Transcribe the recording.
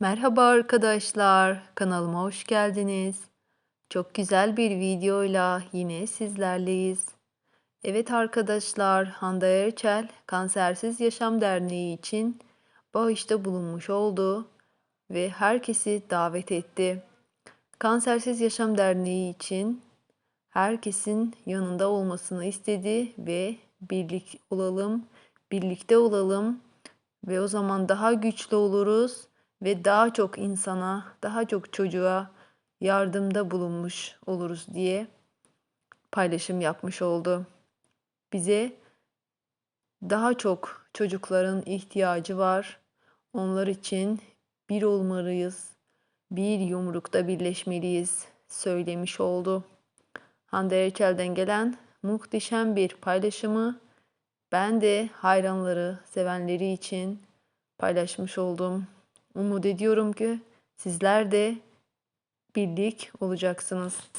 Merhaba arkadaşlar, kanalıma hoş geldiniz. Çok güzel bir videoyla yine sizlerleyiz. Evet arkadaşlar, Hande Erçel Kansersiz Yaşam Derneği için bağışta bulunmuş oldu ve herkesi davet etti. Kansersiz Yaşam Derneği için herkesin yanında olmasını istedi ve birlik olalım, birlikte olalım ve o zaman daha güçlü oluruz ve daha çok insana, daha çok çocuğa yardımda bulunmuş oluruz diye paylaşım yapmış oldu. Bize daha çok çocukların ihtiyacı var. Onlar için bir olmalıyız. Bir yumrukta birleşmeliyiz söylemiş oldu. Hande Erçel'den gelen muhteşem bir paylaşımı ben de hayranları, sevenleri için paylaşmış oldum. Umut ediyorum ki sizler de birlik olacaksınız.